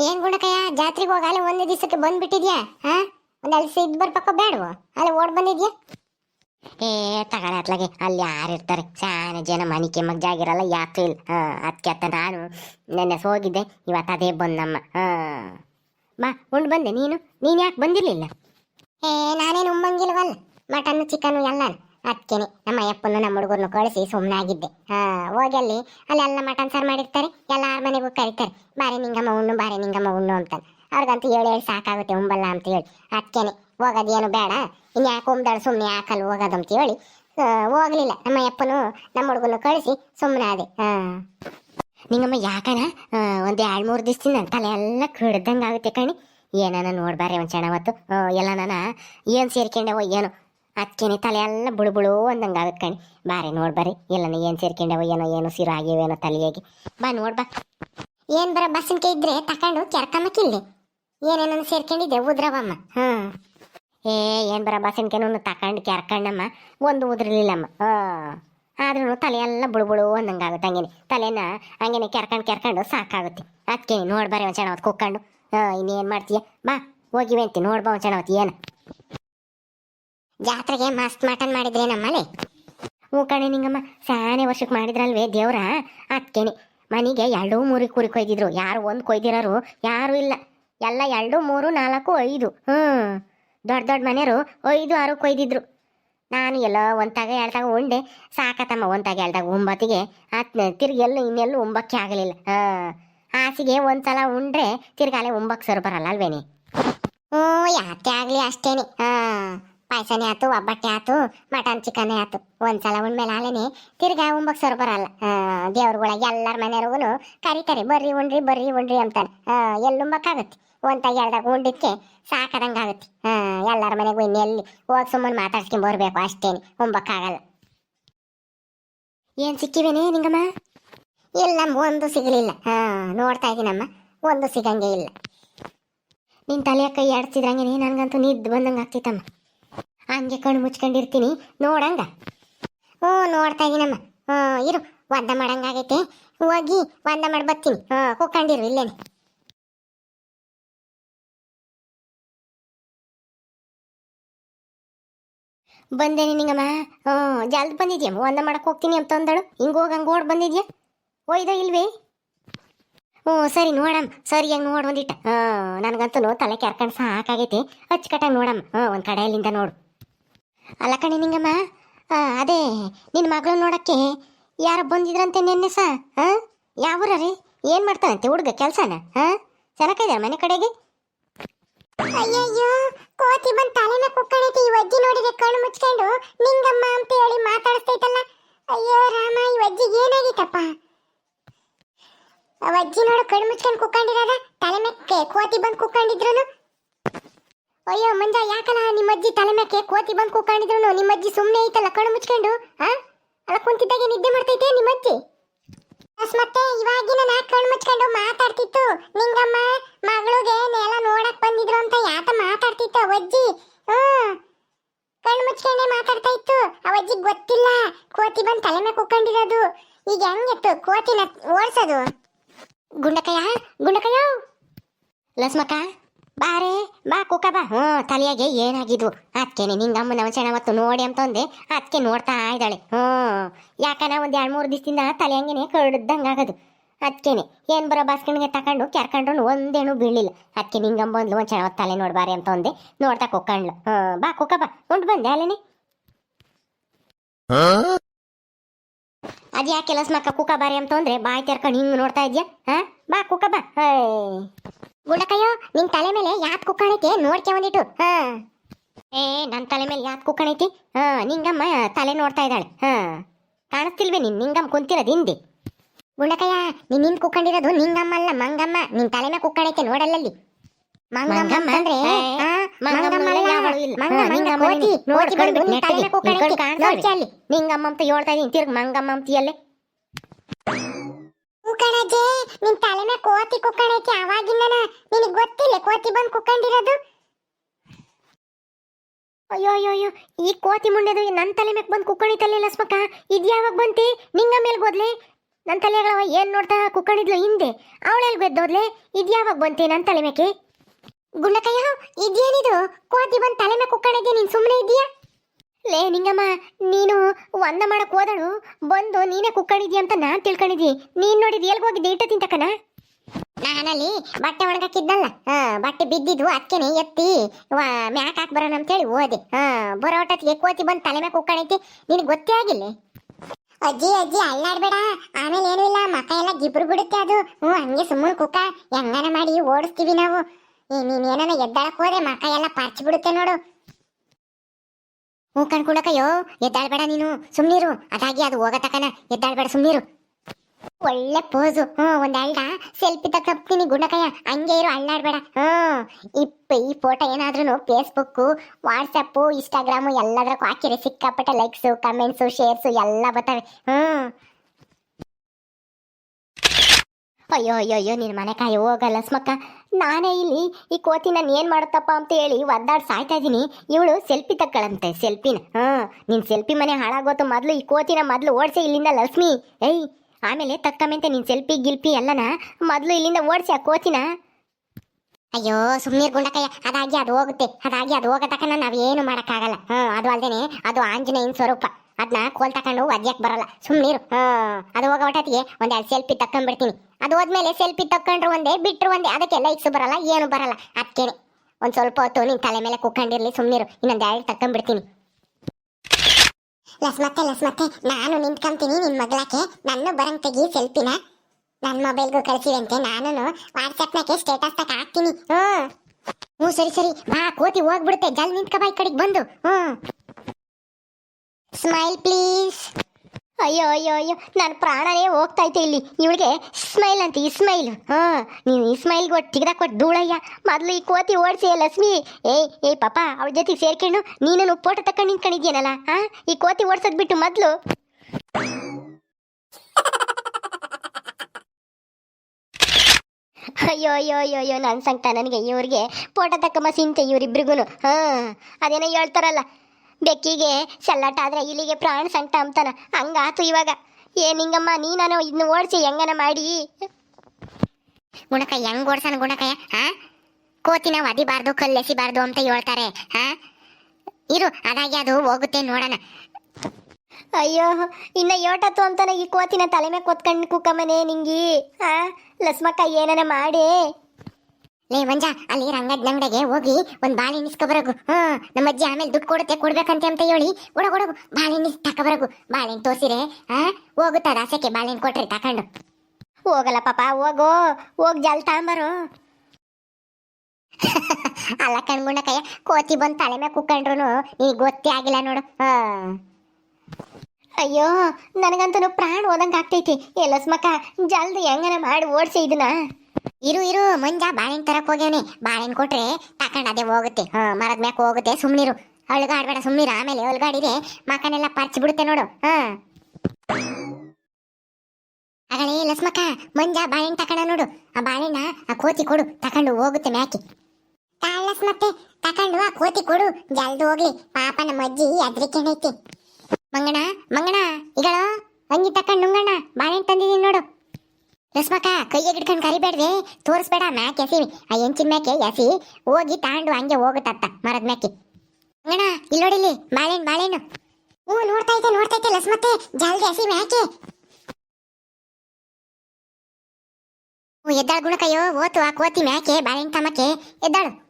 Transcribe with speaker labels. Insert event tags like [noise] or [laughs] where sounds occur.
Speaker 1: ಏನ್ ಗುಣಕಯ್ಯ? ಜಾತ್ರೆಗೆ ಹೋಗಾಲೆ ಒಂದೇ ದಿವಸಕ್ಕೆ ಬಂದ್ಬಿಟ್ಟಿದ್ಯಾ? ಹಾ? ಒಂದ್ ಅಲ್ಲಿ ಸಿದ್ ಬರ್ಬೇಕ ಬೇಡವೋ? ಅಲ್ಲಿ ಓಡ್ ಬಂದಿದ್ಯಾ? ಏ ತಗೊಳ್ಳಿ ಅತ್ಲಾಗೆ ಅಲ್ಲಿ ಯಾರು ಇರ್ತಾರೆ? ಜನ ಮನಿಕೆ ಕೆಮ್ಮಕ್ ಜಾಗಿರಲ್ಲ ಯಾಕೆ ಇಲ್ಲ. ಹಾ ಅದಕ್ಕೆ ಅತ್ತ ನಾನು ನೆನ್ನೆ ಹೋಗಿದ್ದೆ. ಇವತ್ತು ಅದೇ ಬಂದಮ್ಮ. ಹಾ. ಬಾ ಉಂಡು ಬಂದೆ. ನೀನು? ನೀನು ಯಾಕೆ ಬಂದಿರ್ಲಿಲ್ಲ? ಏ ನಾನೇನು ಉಮ್ಮಂಗಿಲ್ವಲ್ಲ? ಮಟನ್ ಚಿಕನ್ ಎಲ್ಲ ಅದಕ್ಕೇನೆ ನಮ್ಮ ಅಯ್ಯಪ್ಪನ್ನು ನಮ್ಮ ಹುಡುಗರನ್ನು ಕಳಿಸಿ ಸುಮ್ಮನೆ ಆಗಿದ್ದೆ ಹಾ ಹೋಗಿ ಅಲ್ಲಿ ಅಲ್ಲೆಲ್ಲ ಮಟನ್, ಸಾರು ಮಾಡಿರ್ತಾರೆ. ಎಲ್ಲಾರ ಮನೆಗೂ ಕರೀತಾರೆ. ಬಾರಿ ನಿಂಗಮ್ಮ ಉಣ್ಣು, ಬಾರಿ ನಿಂಗಮ್ಮ ಉಣ್ಣು ಅಂತಾನೆ ಅವ್ರಿಗಂತೂ ಹೇಳಿ ಹೇಳಿ ಸಾಕಾಗುತ್ತೆ, ಉಂಬಲ್ಲ ಅಂತ ಹೇಳಿ. ಅದಕ್ಕೇನೆ ಹೋಗೋದೇನು ಬೇಡ. ಇನ್ನು ಯಾಕೆ ಉಮ್ದಾಳು ಸುಮ್ಮನೆ ಯಾಕಲ್ಲಿ ಹೋಗೋದು ಅಂತ ಹೇಳಿ. ಹೋಗಲಿಲ್ಲ. ನಮ್ಮ ಅಪ್ಪನು ನಮ್ಮ ಹುಡುಗನ ಕಳಿಸಿ ಸುಮ್ಮನೆ ಅದೇ ಹಾ. ನಿಂಗಮ್ಮ ಯಾಕನ ಒಂದು ಎರಡು ಮೂರು ದಿವಸದಿಂದ ತಲೆ ಎಲ್ಲ ಕಡ್ದಂಗೆ ಆಗುತ್ತೆ ಕಣಿ. ಏನಾನ ನೋಡ್ಬಾರೆ ಒಂದು ಹೊತ್ತು. ಎಲ್ಲ ನಾನು ಏನು ಸೇರ್ಕೊಂಡೆವೋ ಏನೋ. ಅದಕ್ಕೇನೆ ತಲೆ ಎಲ್ಲ ಬುಳು ಬುಳು ಅಂದಂಗೆ ಆಗುತ್ತೆ ಕಣಿ. ಬಾರಿ ನೋಡ್ಬಾರಿ ಎಲ್ಲನ ಏನು ಸೇರ್ಕೊಂಡವ ಏನೋ ಏನೋ ಸಿರು ಆಗ್ಯವೇನೋ ತಲೆಯಾಗಿ. ಬಾ ನೋಡ್ಬಾ ಏನ್ ಬರ ಬಸ್ಸಿನ ಇದ್ರೆ ತಕೊಂಡು ಕೆರ್ಕಮ್ಮಕ್ಕಿಲ್ಲಿ ಏನೇನೋ ಸೇರ್ಕೊಂಡಿದ್ದೆ ಉದ್ರವಮ್ಮ. ಹಾ. ಏ, ಏನ್ ಬರ ಬಸ್ಸಿನ್ಕೇನು ತಕೊಂಡು ಕೆರ್ಕಂಡಮ್ಮ ಒಂದು ಉದ್ರಲಿಲ್ಲಮ್ಮ. ಹಾಂ. ಆದ್ರೂ ತಲೆ ಎಲ್ಲ ಬುಳು ಬುಳು ಅಂದಂಗೆ ಆಗುತ್ತೆ ಹಂಗೇನೆ. ತಲೆನ ಹಂಗೇನೆ ಕೆರ್ಕೊಂಡು ಕೆರ್ಕೊಂಡು ಸಾಕಾಗುತ್ತೆ. ಅದಕ್ಕೆ ನೋಡ್ಬಾರಿ ಒಂದು ಚೆನ್ನಾವತ್ತು ಕುಕ್ಕಂಡು ಹಾ, ಇನ್ನೇನು ಮಾಡ್ತೀಯ? ಬಾ ಹೋಗಿವೆ ಅಂತಿ ನೋಡ್ಬಾ ಒಂದು ಚೆನ್ನಾವತ್ತು ಏನು. ಜಾತ್ರೆಗೆ ಮಸ್ತ್ ಮಟನ್ ಮಾಡಿದ್ರೆ ನಮ್ಮಲ್ಲಿ? ಹ್ಞೂ ಕಣೆ ನಿಂಗಮ್ಮ, ಸಾನೆ ವರ್ಷಕ್ಕೆ ಮಾಡಿದ್ರಲ್ವೇ ದೇವ್ರ? ಅದಕ್ಕೇನೆ ಮನೆಗೆ ಎರಡು ಮೂರು ಕುರಿ ಕೊಯ್ದಿದ್ರು. ಯಾರು ಒಂದು ಕೊಯ್ದಿರೋರು, ಯಾರು ಇಲ್ಲ. ಎಲ್ಲ ಎರಡು ಮೂರು ನಾಲ್ಕು ಐದು. ಹ್ಞೂ. ದೊಡ್ಡ ದೊಡ್ಡ ಮನೆಯವರು ಐದು ಆರು ಕೊಯ್ದಿದ್ರು. ನಾನು ಎಲ್ಲ ಒಂತಾಗ ಎಳ್ದಾಗ ಉಂಡೆ. ಸಾಕತ್ತಮ್ಮ ಒಂತಾಗ ಎಳ್ದಾಗ ಒಂಬತ್ತಿಗೆ. ಹತ್ತು ತಿರ್ಗಿ ಎಲ್ಲೂ, ಇನ್ನೆಲ್ಲೂ ಒಂಬಕ್ಕೆ ಆಗಲಿಲ್ಲ. ಹಾಂ. ಹಾಸಿಗೆ ಒಂದ್ಸಲ ಉಂಡ್ರೆ ತಿರ್ಗಾಲೆ ಒಂಬಕ್ಕೆ ಸರ್ ಬರಲ್ಲ ಅಲ್ವೇನೆ? ಹ್ಞೂ, ಯಾಕೆ ಆಗಲಿ ಅಷ್ಟೇನೆ. ಹಾಂ. ಪಾಯಸನೇ ಆಯ್ತು ಒಬ್ಬಟ್ಟೆ ಆತು, ಮಟನ್ ಚಿಕನ್ ಆತು. ಒಂದ್ಸಲ ಉಣ್ಮೇಲೆ ಆಲೇನೆ ತಿರ್ಗಾ ಉಂಬಕ್ಸೋರು ಸರ್ ಬರಲ್ಲ ದೇವ್ರಗಳಿಗೆ ಎಲ್ಲರ ಮನೆಯವ್ರಿಗೂ ಕರಿತಾರೆ ಬರ್ರಿ ಉಂಡ್ರಿ ಬರ್ರಿ ಉಣ್ರಿ ಅಂತಾನೆ. ಎಲ್ಲಿ ಉಂಬಕ್ಕಾಗತ್ತೆ ಒಂತಾಗ ಎರಡಾಗ ಉಂಡಿದ್ಕೆ ಸಾಕದಂಗ ಆಗುತ್ತೆ. ಹಾಂ ಎಲ್ಲರ ಮನೆಗೂ ಇನ್ನೆಲ್ಲಿ ಹೋಗಿ ಸುಮ್ಮನೆ ಮಾತಾಡ್ಸ್ಕೊಂಡ್ ಬರ್ಬೇಕು ಅಷ್ಟೇನೆ, ಉಂಬಕ್ಕಾಗಲ್ಲ. ಏನು ಸಿಕ್ಕಿವೇನೆ ನಿಂಗಮ್ಮ? ಇಲ್ಲ ಒಂದು ಸಿಗಲಿಲ್ಲ. ಹಾ ನೋಡ್ತಾ ಇದೀನಮ್ಮ, ಒಂದು ಸಿಗಂಗೆ ಇಲ್ಲ. ನಿನ್ ತಲೆಯ ಕೈ ಆಡ್ತಿದ್ರಂಗೆ ನನಗಂತೂ ನಿದ್ದು ಬಂದಂಗೆ ಆಗ್ತಿತ್ತಮ್ಮ. ಹಂಗೆ ಕಣ್ಣು ಮುಚ್ಕೊಂಡಿರ್ತೀನಿ. ನೋಡಂಗ? ಓ ನೋಡ್ತಾ ಇದೀನಮ್ಮ. ಹ್ಞೂ, ಇರು. ವಾದ ಮಾಡಂಗಾಗೈತೆ. ಹೋಗಿ ವಂದ ಮಾಡಿ ಬರ್ತೀನಿ. ಹಾಂ ಕೂಕೊಂಡಿರು ಇಲ್ಲೇನೆ. ಬಂದೆ ನಿಂಗಮ್ಮ ಹ್ಞೂ, ಜಲ್ದಿ ಬಂದಿದ್ಯಮ್ಮ? ವಂದ ಮಾಡಕ್ಕೆ ಹೋಗ್ತೀನಿ ಅಂತ ಅಂದಳು. ಹಿಂಗೆ ಹಂಗೆ ಓಡ್ ಬಂದಿದ್ಯಾ? ಒಯ್ದ ಇಲ್ವೇ? ಹ್ಞೂ, ಸರಿ, ನೋಡಮ್ಮ. ಸರಿಯಾಗಿ ನೋಡು ಒಂದಿಟ್ಟ ಹಾಂ ನನಗಂತೂ ತಲೆ ಕೆರ್ಕೊಂಡು ಸಾಕಾಗೈತಿ. ಅಚ್ಚುಕಟ್ಟಾಗಿ ನೋಡಮ್ಮ. ಹ್ಞೂ, ಒಂದು ಕಡೆಯಲ್ಲಿಂದ ನೋಡು. ಅಲ್ಲ ಕಣಿ ನಿಂಗಮ್ಮ. ಅದೇ ನಿನ್ನ ಮಗಳು ನೋಡಕ್ಕೆ ಯಾರು ಬಂದಿದ್ರಂತೆ ನಿನ್ನೆ ಸಹ ಹಾಂ ಯಾವ ರೀ? ಏನು ಮಾಡ್ತಾನಂತೆ ಹುಡುಗ ಕೆಲಸನ ಹಾಂ ಚೆನ್ನಾಗಿದ್ದಾರೆ ಮನೆ ಕಡೆಗೆ? ಅಯ್ಯಯ್ಯೋ, ಕೋತಿ ಬಂದು ತಲೆನ ಕುಕ್ಕಣೈತಿ ಈ ಅಜ್ಜಿ ನೋಡಿದ್ರೆ ಕಣ್ಣು ಮುಚ್ಕೊಂಡು ನಿಂಗಮ್ಮ ಅಂತ ಹೇಳಿ ಮಾತಾಡಿಸ್ತೈತಲ್ಲ. ಅಯ್ಯೋ, ರಾಮ, ಈ ಅಜ್ಜಿಗೆ ಏನಾಗಿತ್ತಪ್ಪ ಅಜ್ಜಿ ನೋಡು ಕಣ್ಣು ಮುಚ್ಕೊಂಡು ಕುಕ್ಕೊಂಡಿರೋದ, ತಲೆ ಮೇಲೆ ಕೋತಿ ಬಂದು ಕುಕ್ಕೊಂಡಿದ್ರು ಅಯ್ಯೋ, ಮಂಜ ಯಾಕಲ್ಲ ನಿಮ್ಮ ಅಜ್ಜಿ ತಲೆ ಮೇಲೆ ಕೋತಿ ಬಂದು ಕುಕ್ಕೊಂಡಿದ್ರು ನಿಮ್ಮ ಅಜ್ಜಿ ಸುಮ್ಮನೆ ಐತಲ್ಲ, ಕಣ್ಣು ಮುಚ್ಕೊಂಡು ಹಾ ಅಲ್ಲ, ಕುಂತಿದ್ದಾಗೆ ನಿದ್ದೆ ಮಾಡ್ತೈತೆ ನಿಮ್ಮ ಅಜ್ಜಿ ಮತ್ತೆ ಇವಾಗಿನ ನಾ ಕಣ್ಣು ಮುಚ್ಕೊಂಡು ಮಾತಾಡ್ತಿತ್ತು. ನಿಂಗಮ್ಮ, ಮಗಳಿಗೆ ನೆಲ ನೋಡಕ್ ಬಂದಿದ್ರು ಅಂತ ಯಾತ ಮಾತಾಡ್ತಿತ್ತು ಅವಜ್ಜಿ ಹ್ಮ್ ಕಣ್ಣು ಮುಚ್ಕೊಂಡೆ ಮಾತಾಡ್ತಾ ಇತ್ತು. ಅವಜ್ಜಿ ಗೊತ್ತಿಲ್ಲ, ಕೋತಿ ಬಂದು ತಲೆ ಮೇಲೆ ಕುಕ್ಕೊಂಡಿರೋದು ಈಗ ಹೆಂಗಿತ್ತು ಕೋತಿನ ಓಡಿಸೋದು? ಗುಂಡಕಯ್ಯ ಗುಂಡಕಯ್ಯ? ಲಸ್ಮಕ್ಕ? ಬಾರೆ, ಬಾ ಕುಕ್ಕ ಬಾ ಹ್ಞೂ, ತಲೆಯಾಗೆ ಏನಾಗಿದ್ವು. ಅದಕ್ಕೇನೆ ನಿಂಗೆ ಅಮ್ಮನ ಒಂದ್ಸಣ ಅವತ್ತು ನೋಡಿ ಅಂತಂದೆ ಅದಕ್ಕೆ ನೋಡ್ತಾ ಇದ್ದಾಳೆ. ಹ್ಞೂ, ಯಾಕನ ಒಂದು ಎರಡು ಮೂರು ದಿವಸದಿಂದ ತಲೆ ಹಂಗೇನೆ ಕಡ್ದಂಗೆ ಆಗೋದು ಏನು ಬರೋ ಬಾಸ್ಕಣ್ಣಿಗೆ ತಕೊಂಡು ಕೆರ್ಕೊಂಡ್ರು ಒಂದೇನು ಬೀಳಿಲ್ಲ ಅದಕ್ಕೆ ನಿಂಗಮ್ಮ ಬಂದ್ಲು ಒಂದು ತಲೆ ನೋಡ್ಬಾರಿ ಅಂತ ಅಂದೆ. ನೋಡ್ತಾ ಕುಕ್ಕಂಡ್ಲು ಹ್ಞೂ, ಬಾ ಕುಕ್ಕ ಬಾ ಉಂಟು ಬಂದೆ ಅಲ್ಲೇನೆ. ಅದ್ ಕೆಲಸ ಮಕ್ಕ ಕುಕ್ಕ ಬಾರಿ ಅಂತ ಅಂದ್ರೆ ಬಾಯ್ ತೆರ್ಕೊಂಡು ಹಿಂಗ್ ನೋಡ್ತಾ ಇದ್ಯಾ? ಹಾ, ಬಾ ಕುಕ್ಕ ಬಾ ಹೇ ಗುಡಕಯ್ಯೋ ನಿನ್ ತಲೆ ಮೇಲೆ ಯಾತ್ ಕುಕ್ಕಣೈತಿ ನೋಡ್ಕೆ ಒಂದಿಟ್ಟು ಹಾ. ಏ ನನ್ ತಲೆ ಮೇಲೆ ಯಾತ್ ಕುಕ್ಕಣೈತಿ ಹಾ ನಿಂಗಮ್ಮ ತಲೆ ನೋಡ್ತಾ ಇದ್ದಾಳೆ. ಹಾ. ಕಾಣಿಸ್ತಿಲ್ವೇ ನಿನ್? ನಿಂಗಮ್ಮ ಕುಂತಿರೋದು ಹಿಂದೆ. ಗುಂಡಕಯ್ಯ ನೀನ್ ನಿನ್ ಕುಕ್ಕಂಡಿರೋದು ನಿಂಗಮ್ಮ ಅಲ್ಲ ಮಂಗಮ್ಮ. ನಿನ್ ತಲೆ ಮೇಲೆ ಕುಕ್ಕಣೈತೆ ನೋಡಲ್ಲಲ್ಲಿ. ಮಂಗಮ್ಮ ಅಂದ್ರೆ. ನಿಂಗಮ್ಮ ಅಂತ ಹೇಳ್ತಾ ಇದೀನಿ ತಿರ್ಗ ಮಂಗಮ್ಮ ಅಂತೀಯಲ್ಲೇ. ಕುಕ್ಕಣಜ್ಜೆ ನಿನ್ ತಲೆ ಮೇಲೆ ಕೋತಿ ಕುಕ್ಕಣಕ್ಕೆ ಅವಾಗಿಂದನ ನಿನಗೆ ಗೊತ್ತಿಲ್ಲ ಕೋತಿ ಬಂದು ಕುಕ್ಕಂಡಿರೋದು ಅಯ್ಯೋ ಅಯ್ಯೋ ಅಯ್ಯೋ ಈ ಕೋತಿ ಮುಂಡೆದು ನನ್ನ ತಲೆ ಮೇಲೆ ಬಂದು ಕುಕ್ಕಣಿತಲ್ಲ ಲಸ್ಮಕ್ಕ ಇದು ಯಾವಾಗ ಬಂತಿ? ನಿಂಗ ಮೇಲೆ ಗೋದ್ಲೆ? ನನ್ನ ತಲೆಗಳವ ಏನ್ ನೋಡ್ತಾ ಕುಕ್ಕಣಿದ್ಲು ಹಿಂದೆ? ಅವಳೆಲ್ಲಿ ಗೆದ್ದೋದ್ಲೆ? ಇದ್ಯಾವಾಗ ಬಂತಿ ನನ್ನ ತಲೆ ಮೇಕೆ ಗುಂಡಕಯ್ಯ ಇದೇನಿದು ಕೋತಿ ಬಂದ್ ತಲೆ ಮೇಲೆ ಕುಕ್ಕಣಿದ್ಯಾ ನೀನ್ ಸುಮ್ಮನೆ ಇದೀಯಾ ಲೇ, ನಿಂಗಮ್ಮ, ನೀನು ಒಂದ ಮಾಡಕ್ ಹೋದಳು, ಬಂದು ನೀನೇ ಕುಕ್ಕಣಿದ್ಯಾ ಅಂತ ನಾನ್ ತಿಳ್ಕೊಂಡಿದ್ದಿ. ನೀನ್ ನೋಡಿದ್ ಎಲ್ಗ್ ಹೋಗಿದ್ದೆ ಇಟ್ಟ ತಿಂತಕನ? ನಾನಲ್ಲಿ ಬಟ್ಟೆ ಒಣಗಾಕಿದ್ದಲ್ಲ ಹಾ, ಬಟ್ಟೆ ಬಿದ್ದಿದ್ವು ಅದಕ್ಕೇನೆ ಎತ್ತಿ, ವಾ, ಮ್ಯಾಕ್ ಹಾಕ್ ಬರೋಣ ಅಂತೇಳಿ ಓದೆ ಹಾ, ಬರೋ ಹೊಟ್ಟತ್ತಿಗೆ ಕೋತಿ ಬಂದು ತಲೆ ಮ್ಯಾಕ್ ಕುಕ್ಕಣೈತಿ ನಿನಗೆ ಗೊತ್ತೇ ಆಗಿಲ್ಲ? ಅಜ್ಜಿ ಅಜ್ಜಿ, ಅಲ್ಲಾಡ್ಬೇಡ. ಆಮೇಲೆ ಏನೂ ಇಲ್ಲ, ಮಕ ಎಲ್ಲ ಗಿಬ್ರು ಬಿಡುತ್ತೆ ಅದು. ಹ್ಞೂ, ಹಂಗೆ ಸುಮ್ಮನೆ ಕುಕ್ಕ. ಹೆಂಗನ ಮಾಡಿ ಓಡಿಸ್ತೀವಿ ನಾವು. ನೀನು ನೀನ್ ಏನನ ಎದ್ದಾಳಕ್ ಹೋದ್ರೆ ಮಕ ಎಲ್ಲ ಪಾರ್ಚಿ ಬಿಡುತ್ತೆ ನೋಡು. ಹ್ಞೂ ಕಣ್ಕೊಳಕಯ್ಯೋ ಎದ್ದಾಳ್ಬೇಡ ನೀನು. ಸುಮ್ನಿರು. ಅದಾಗಿ ಅದು ಹೋಗತಕ್ಕನ ಎದ್ದಾಳ್ಬೇಡ, ಸುಮ್ನಿರು. ಒಳ್ಳೆ ಪೋಸು ಹ್ಞೂ, ಒಂದ್ ಅಳ್ಳ. ಸೆಲ್ಫಿ ತಕ್ಕಪ್ತೀನಿ ಗುಂಡಕಯ್ಯ ಹಂಗೆ ಇರು, ಅಳ್ಳಾಡ್ಬೇಡ. ಹ್ಞೂ. ಇಪ್ಪ, ಈ ಫೋಟೋ ಏನಾದ್ರೂ ಫೇಸ್ಬುಕ್ಕು ವಾಟ್ಸಪ್ಪು ಇನ್ಸ್ಟಾಗ್ರಾಮು ಎಲ್ಲದಕ್ಕೂ ಹಾಕಿರಿ. ಸಿಕ್ಕಾಪಟ್ಟೆ ಲೈಕ್ಸು ಕಮೆಂಟ್ಸು ಶೇರ್ಸು ಎಲ್ಲ ಬರ್ತವೆ. ಹ್ಞೂ. ಅಯ್ಯೋ ಅಯ್ಯೋ ಅಯ್ಯೋ ನಿನ್ನ ಮನೆ ಕಾಯಿ ಹೋಗಲ್ಲ ಸ್ಮಕ್ಕ. ನಾನೇ ಇಲ್ಲಿ ಈ ಕೋತಿ ನಾನು ಏನು ಮಾಡುತ್ತಪ್ಪ ಅಂತ ಹೇಳಿ ಒದ್ದಾಡ್ ಸಾಯ್ತಾ ಇದ್ದೀನಿ ಇವಳು ಸೆಲ್ಫಿ ತಕ್ಕಳಂತೆ, ಸೆಲ್ಫಿನ. ಹಾಂ ನಿನ್ನ ಸೆಲ್ಫಿ ಮನೆ ಹಾಳಾಗೋತು ಮೊದಲು ಈ ಕೋತಿನ ಮೊದಲು ಓಡಿಸಿ ಇಲ್ಲಿಂದ ಲಕ್ಷ್ಮಿ. ಏಯ್, ಆಮೇಲೆ ತಕ್ಕಮೆಂತೆ ನಿನ್ನ ಸೆಲ್ಫಿ ಗಿಲ್ಪಿ ಎಲ್ಲನ ಮೊದಲು ಇಲ್ಲಿಂದ ಓಡಿಸಿ ಆ ಕೋತಿನ. ಅಯ್ಯೋ ಸುಮ್ಮನೆ ಗುಂಡಕಯ್ಯ. ಅದಾಗಿ ಅದು ಹೋಗುತ್ತೆ. ಅದಾಗಿ ಅದು ಹೋಗತಕ್ಕ ನಾವೇನು ಮಾಡೋಕ್ಕಾಗಲ್ಲ. ಹಾಂ, ಅದು ಅಲ್ಲದೇನೆ ಅದು ಆಂಜನೇಯನ ಸ್ವರೂಪ. ಅದನ್ನ ಕೋಲ್ ತಕೊಂಡು ಒದ್ಯಕ್ ಬರಲ್ಲ. ಸುಮ್ಮನಿರು ಅದು ಹೋಗೋ ಒಂದ್ ಒಂದೆರಡು ಸೆಲ್ಫಿ ತಕೊಂಡ್ಬಿಡ್ತೀನಿ ಅದು ಹೋದ್ಮೇಲೆ ಸೆಲ್ಫಿ ತಕ್ಕೊಂಡ್ರು ಒಂದೇ, ಬಿಟ್ರು ಒಂದೇ, ಅದಕ್ಕೆ ಲೈಕ್ಸ್ ಬರಲ್ಲ, ಏನು ಬರಲ್ಲ. ಅದಕ್ಕೇನೆ ಒಂದು ಸ್ವಲ್ಪ ಹೊತ್ತು ನಿನ್ನ ತಲೆ ಮೇಲೆ ಕುಕ್ಕೊಂಡಿರ್ಲಿ ಸುಮ್ಮನಿರು ಇನ್ನೊಂದು ಎರಡು ಮತ್ತೆ, ಲಸ್ ಮತ್ತೆ, ನಾನು ನಿಂತ್ಕೊಂತೀನಿ ನಿನ್ ಮಗಳಕ್ಕೆ ನನ್ನ ಬರಂಗ್ ತೆಗಿ ಸೆಲ್ಫಿನ ನನ್ನ ಮೊಬೈಲ್ಗೂ ಕಳಿಸಿದಂತೆ ನಾನು ವಾಟ್ಸಪ್ನಾಗೆ ಸ್ಟೇಟಸ್ ತಕ ಹಾಕ್ತೀನಿ. ಹ್ಞೂ ಹ್ಞೂ ಸರಿ ಸರಿ. ಬಾ, ಕೋತಿ ಹೋಗ್ಬಿಡುತ್ತೆ. ಜಲ್ ನಿಂತ್ಕ ಈ ಕಡೆಗೆ ಬಂದು. ಹ್ಞೂ ಸ್ಮೈಲ್ ಪ್ಲೀಸ್ ಅಯ್ಯೋ ಅಯ್ಯೋ ಅಯ್ಯೋ ನನ್ನ ಪ್ರಾಣನೇ ಹೋಗ್ತಾ ಐತೆ ಇಲ್ಲಿ. ಇವಳಿಗೆ ಸ್ಮೈಲ್ ಅಂತ ಇಸ್ಮೈಲ್ ಹಾ, ನೀನು ಇಸ್ಮೈಲ್ ಕೊಟ್ಟು ತಿಗದ ಕೊಟ್ಟು ಧೂಳಯ್ಯ. ಮೊದಲು ಈ ಕೋತಿ ಓಡಿಸಿ ಲಕ್ಷ್ಮಿ. ಏಯ್ ಏಯ್ ಪಾಪ, ಅವಳ ಜೊತೆಗೆ ಸೇರ್ಕೊಂಡು ನೀನು ಫೋಟೋ ತಕೊಂಡು ನಿಂತ್ಕೊಂಡಿದ್ಯೇನಲ್ಲ ಹಾ ಈ ಕೋತಿ ಓಡಿಸೋದು ಬಿಟ್ಟು ಮೊದಲು. ಅಯ್ಯೋ ಅಯ್ಯೋ ಅಯ್ಯೋ ಅಯ್ಯೋ ನನ್ನ ಸಂಕಟ. ನನಗೆ ಇವ್ರಿಗೆ ಫೋಟೋ ತಕ್ಕಮ್ಮ ಸಿಂತೆ ಇವರಿಬ್ರಿಗೂ ಹಾಂ, ಅದೇನೋ ಹೇಳ್ತಾರಲ್ಲ. ಬೆಕ್ಕಿಗೆ ಚೆಲ್ಲಾಟ ಆದ್ರೆ ಇಲ್ಲಿಗೆ ಪ್ರಾಣ ಸಂಕಟ ಅಂತಾನ. ಹಂಗಾತು ಇವಾಗ. ಏನ್ ಹಿಂಗಮ್ಮ ನೀನಾನು ಇದನ್ನ ಓಡಿಸಿ ಹೆಂಗನ ಮಾಡಿ? ಗುಣಕಯ್ಯ ಹೆಂಗ್ ಓಡ್ಸನ ಗುಣಕಯ್ಯ ಹಾ? ಕೋತಿನ ಒದಿಬಾರ್ದು ಕಲ್ಲೆಸಿಬಾರ್ದು ಅಂತ ಹೇಳ್ತಾರೆ ಹಾ? ಇರು ಅದಾಗಿ ಅದು ಹೋಗುತ್ತೆ ನೋಡೋಣ. ಅಯ್ಯೋ ಇನ್ನ ಯೋಟತ್ತು ಅಂತಾನೆ ಈ ಕೋತಿನ ತಲೆ ಮೇಲೆ ಕೊತ್ಕೊಂಡು ಕುಕ್ಕಮ್ಮನೆ ನಿಂಗಿ ಹಾ? ಲಸ್ಮಕ್ಕ ಏನನ ಮಾಡಿ? ಲೇ ಮಂಜ, ಅಲ್ಲಿ ರಂಗಡ್ ನಂಗಡೆಗೆ ಹೋಗಿ ಒಂದ್ ಬಾಳೆ ಇಸ್ಕೊಬರಗು ಹಾ, ನಮ್ಮ ಅಜ್ಜಿ ಆಮೇಲೆ ದುಡ್ಡು ಕೊಡುತ್ತೆ, ಕೊಡ್ಬೇಕಂತೆ ಅಂತ ಹೇಳಿ. ಒಡಗೊಡಗು ಬಾಳೆಹಣ್ಣು ತಕೊಬರಗು ಬಾಳೆಹಣ್ಣು ತೋಸಿರೆ ಹಾ ಹೋಗುತ್ತ ದಾಸಕ್ಕೆ ಬಾಳೆಹಣ್ಣು ಕೊಟ್ರಿ ತಕೊಂಡು. ಹೋಗಲ್ಲ ಪಾಪ, ಹೋಗೋ, ಹೋಗ್ ಜಲ್ ತಾಂಬರು. [laughs] ಅಲ್ಲ ಕಣ್ಗುಂಡ ಕೈಯ ಕೋತಿ ಬಂದ್ ತಲೆ ಮೇಲೆ ಕುಕ್ಕಂಡ್ರು ನೀ ಗೊತ್ತೇ ಆಗಿಲ್ಲ ನೋಡು. ಹಾ. ಅಯ್ಯೋ, ನನಗಂತೂ ಪ್ರಾಣ ಹೋದಂಗೆ ಆಗ್ತೈತಿ. ಎಲ್ಲಸ್ಮಕ್ಕ ಜಲ್ದಿ ಹೆಂಗನ ಮಾಡಿ, ಓಡಿಸಿ ಇದನ್ನ. ಇರು ಇರು, ಮಂಜ ಬಾಳೆಹಣ್ಣು ತರಕ್ ಹೋಗ್ಯಾನೆ. ಬಾಳೆಹಣ್ಣು ಕೊಟ್ರೆ ತಕೊಂಡ್ ಅದೇ ಹೋಗುತ್ತೆ. ಹಾ, ಮರದ ಮ್ಯಾಕ್ ಹೋಗುತ್ತೆ, ಸುಮ್ನಿರು. ಅಳ್ಗಾಡ್ಬೇಡ, ಸುಮ್ನಿರು. ಆಮೇಲೆ ಒಳಗಾಡಿದೆ ಮಕ್ಕನೆಲ್ಲ ಪರ್ಚಿ ಬಿಡುತ್ತೆ ನೋಡು. ಹಾ. ಅಗಳೇ ಲಸ್ಮಕ್ಕ ಮಂಜ ಬಾಳೆಹಣ್ಣು ತಕೊಂಡ ನೋಡು. ಆ ಬಾಳೆಹಣ್ಣ, ಆ ಕೋತಿ ಕೊಡು, ತಕೊಂಡು ಹೋಗುತ್ತೆ ಮ್ಯಾಕಿ. ಲಸ್ಮತ್ತೆ ತಕೊಂಡು ಆ ಕೋತಿ ಕೊಡು. ಜಲ್ದಿ ಹೋಗ್ಲಿ. ಪಾಪ ನಮ್ಮ ಅಜ್ಜಿ ಅದ್ರಿಕೆನೈತಿ ಮಂಗಣ ಮಂಗಣ ಈಗಳ ಅಂಗಿ ತಕ್ಕಂಡು ನುಂಗಣ್ಣ ಬಾಳೆಹಣ್ಣು ತಂದಿದ್ದೀನಿ ನೋಡು. ರಸ್ಮಕ್ಕ ಕೈಗೆ ಹಿಡ್ಕೊಂಡು ಕರಿಬೇಡ್ರಿ ತೋರಿಸ್ಬೇಡ, ಮ್ಯಾಕ್ ಎಸಿವಿ ಆ ಎಂಚಿನ ಮ್ಯಾಕೆ ಎಸಿ. ಹೋಗಿ ತಾಂಡು ಹಂಗೆ ಹೋಗುತ್ತತ್ತ ಮರದ ಮ್ಯಾಕೆ. ಮಂಗಣ ಇಲ್ಲಿ ನೋಡಿಲಿ ಬಾಳೆಹಣ್ಣು ಬಾಳೆಹಣ್ಣು. ಹ್ಞೂ, ನೋಡ್ತಾ ಇದ್ದೆ ನೋಡ್ತಾ ಇದ್ದೆ ಲಸ್ಮತ್ತೆ. ಜಲ್ದಿ ಎಸಿ ಮ್ಯಾಕೆ. ಎದ್ದಾಳು ಗುಣಕಯ್ಯೋ, ಓತು, ಆ ಕೋತಿ ಮ್ಯಾಕೆ, ಬಾಳೆಹಣ್ಣು ತಮ್ಮಕ್ಕೆ. ಎದ್ದಾಳು.